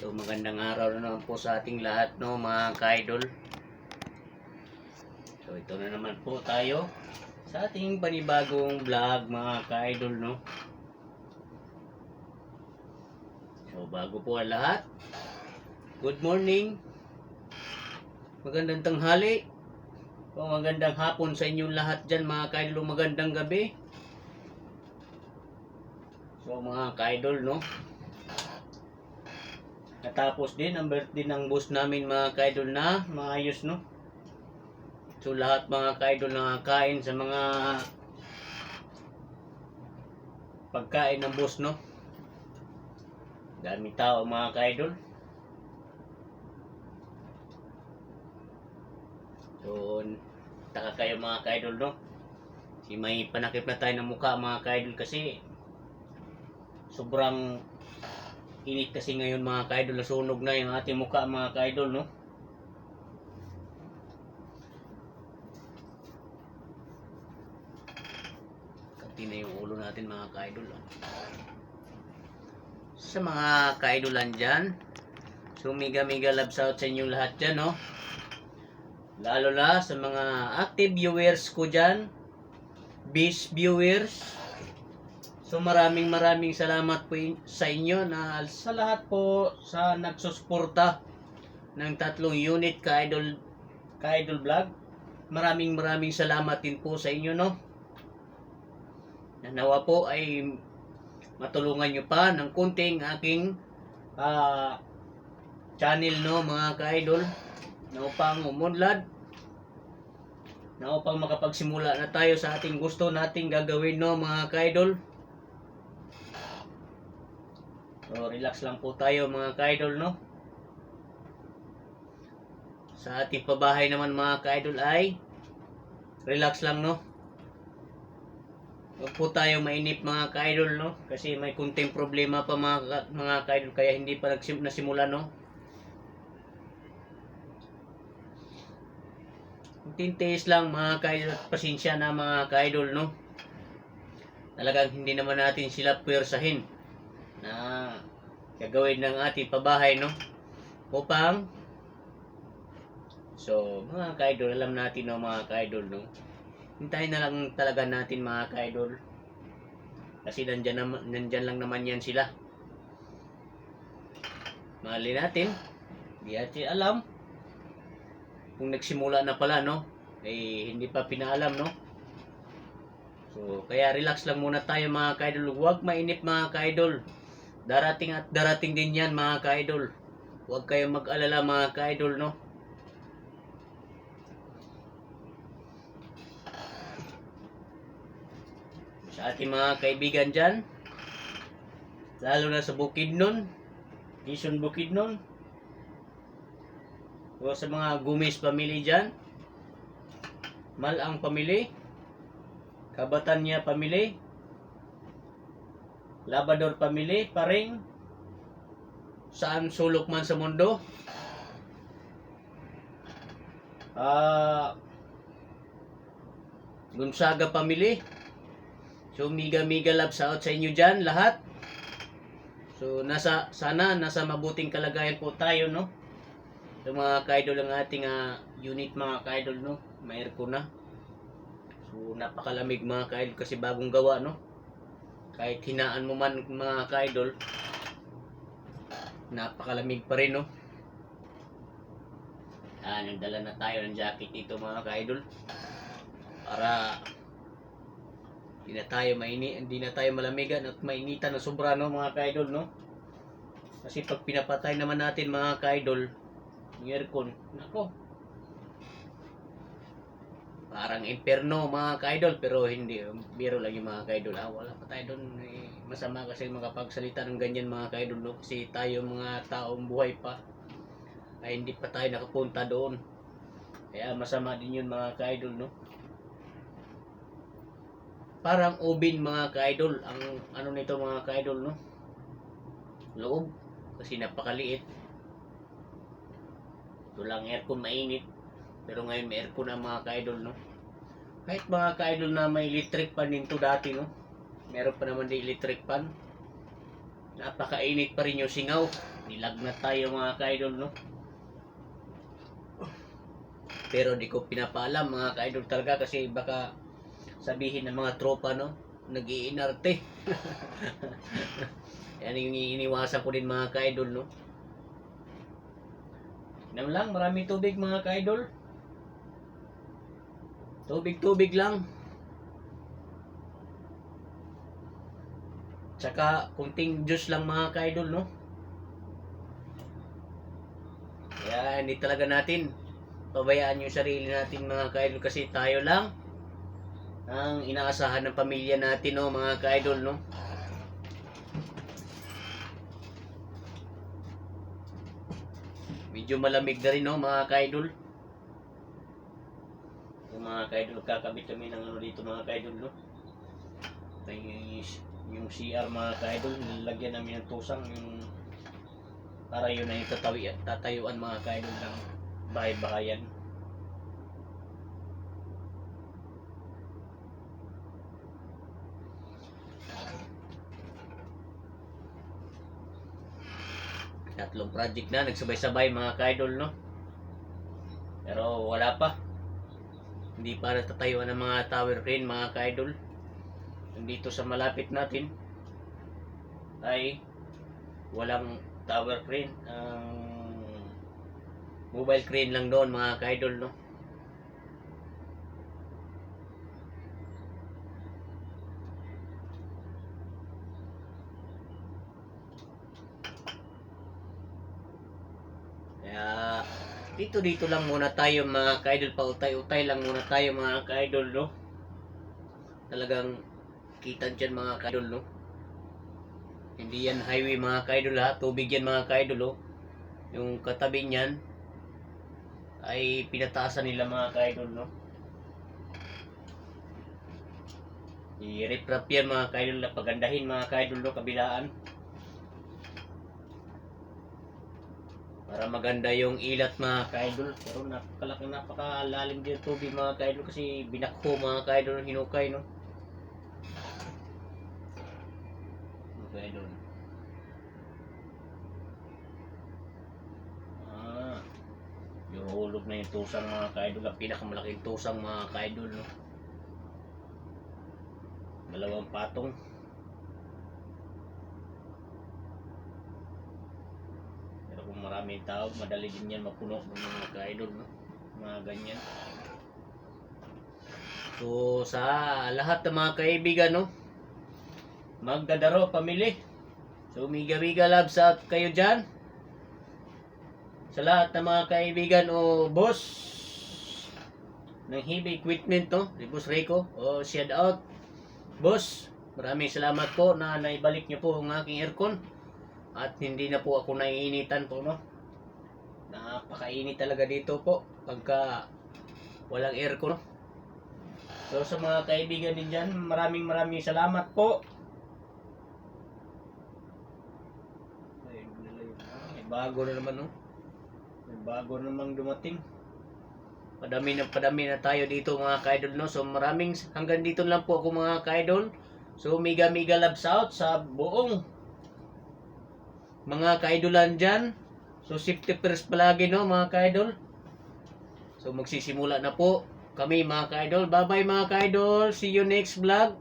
So magandang araw na naman po sa ating lahat no mga ka-idol. So ito na naman po tayo sa ating panibagong vlog mga ka-idol no. So bago po ang lahat, good morning, magandang tanghali, o magandang hapon sa inyong lahat dyan mga ka-idol, magandang gabi. So mga ka-idol no, Natapos din ang birthday ng boss namin mga kaidol na maayos no. So lahat mga kaidol nakakain sa mga pagkain ng boss no. Dami tao mga kaidol. So taka kayo mga kaidol no. Si may panakip na tayo ng mukha mga kaidol kasi sobrang init kasi ngayon mga kaidol nasunog na yung ating mukha mga kaidol no Kanti na yung ulo natin mga kaidol oh. sa mga kaidolan dyan so mega mega love out sa inyo lahat dyan no lalo na sa mga active viewers ko dyan base viewers So maraming maraming salamat po sa inyo na sa lahat po sa nagsusuporta ng tatlong unit ka idol ka idol vlog. Maraming maraming salamat din po sa inyo no. Nanawa po ay matulungan nyo pa ng kunting aking ah, channel no mga ka-idol na upang umunlad na upang makapagsimula na tayo sa ating gusto nating gagawin no mga ka-idol. So, relax lang po tayo mga ka-idol, no? Sa ating pabahay naman mga ka-idol ay relax lang, no? Huwag po tayo mainip mga ka-idol, no? Kasi may kunting problema pa mga, ka- mga ka-idol kaya hindi pa nagsim- nasimula, no? Tintiis lang mga ka-idol pasensya na mga ka-idol, no? Talagang hindi naman natin sila pwersahin na gagawin ng ating pabahay, no? Upang So, mga ka-idol, alam natin no, mga ka-idol, no? Hintayin na lang talaga natin mga ka-idol. Kasi nandyan, naman, nandyan lang naman yan sila. Mali natin. Hindi natin alam. Kung nagsimula na pala, no? Eh, hindi pa pinaalam, no? So, kaya relax lang muna tayo mga ka-idol. Huwag mainip mga ka-idol. Darating at darating din yan mga ka-idol. Huwag kayong mag-alala mga ka-idol, no? Sa ating mga kaibigan dyan, lalo na sa Bukidnon, Quezon Bukidnon, o sa mga Gumis family dyan, Malang family, Kabatanya family, Labador family, paring saan sulok man sa mundo. Ah Gonzaga family. So miga miga love out sa inyo diyan lahat. So nasa sana nasa mabuting kalagayan po tayo no. So mga kaidol ang ating ah, unit mga kaidol no. May aircon na. So napakalamig mga kaidol kasi bagong gawa no kahit hinaan mo man mga ka-idol napakalamig pa rin no? Ah nagdala na tayo ng jacket dito mga ka-idol. Para hindi na tayo maini hindi na tayo malamigan at mainitan na sobra no mga ka-idol no? Kasi pag pinapatay naman natin mga ka-idol yung aircon nako parang imperno mga ka-idol pero hindi. Biro lang yung mga ka-idol. Ah, wala pa tayo doon eh, masama kasi makapagsalita ng ganyan mga ka-idol no? kasi tayo mga taong buhay pa ay hindi pa tayo nakapunta doon. Kaya masama din yun mga ka-idol no? Parang ubin mga ka-idol ang ano nito mga ka-idol no? Loob kasi napakaliit. Ito lang aircon mainit pero ngayon may aircon na mga ka-idol, no? Kahit mga ka-idol na may electric pan nito dati, no? Meron pa naman di electric pan. Napakainit pa rin yung singaw. Nilagnat tayo mga ka-idol, no? Pero di ko pinapaalam mga ka-idol talaga kasi baka sabihin ng mga tropa, no? Nag-iinarte. Yan yung iniwasan ko din mga ka-idol, no? Yan lang, marami tubig mga ka-idol. Tubig-tubig lang. Tsaka kunting juice lang mga ka-idol, no? Kaya hindi talaga natin pabayaan yung sarili natin mga ka-idol kasi tayo lang ang inaasahan ng pamilya natin, no, mga ka-idol, no? Medyo malamig na rin, no, mga ka-idol. Mga ka-idol, kakabit kami ng ano dito, mga ka-idol, no? May, yung CR, mga ka-idol, nilagyan namin ng tusang yung para yun na yung tatawi, tatayuan mga ka-idol ng bahay-bahayan. Tatlong project na, nagsabay-sabay mga ka-idol, no? Pero wala pa. Hindi pa natatayuan ng mga tower crane, mga ka-idol. Dito sa malapit natin ay walang tower crane. Ang mobile crane lang doon, mga ka-idol, no? Kaya dito dito lang muna tayo mga ka-idol pa utay-utay lang muna tayo mga ka-idol no. Talagang kita dyan mga ka-idol no. Hindi yan highway mga ka-idol ha, tubig yan mga ka-idol oh. Yung katabi niyan ay pinataasan nila mga ka-idol no. I-reprap yan mga ka-idol na pagandahin mga ka-idol no, kabilaan. Para maganda yung ilat mga ka-idol. Pero napakalaki napakalalim din yung tubig mga ka-idol kasi binakho mga ka-idol ng hinukay no. Mga ka-idol. Ah, yung hulog na yung tusang mga ka-idol. Ang pinakamalaking tusang mga ka-idol no. Dalawang patong. Pero kung maraming tao, madali din yan mapuno ng mga ka-idol, no? Mga ganyan. So, sa lahat ng mga kaibigan, no? Magdadaro, pamili. So, miga-miga love sa kayo dyan. Sa lahat ng mga kaibigan o boss ng Hibi Equipment, no? Si Boss Rico. O, shout out. Boss, maraming salamat po na naibalik niyo po ang aking aircon. At hindi na po ako naiinitan po, no? Napakainit talaga dito po pagka walang aircon. So sa mga kaibigan din dyan, maraming maraming salamat po. Ay, May bago na naman, no? May bago namang dumating. Padami na padami na tayo dito mga kaidol, no? So maraming hanggang dito lang po ako mga kaidol. So mega mega loves out sa buong mga kaidolan dyan. So safety first palagi no mga kaidol. So magsisimula na po kami mga kaidol. Bye bye mga kaidol. See you next vlog.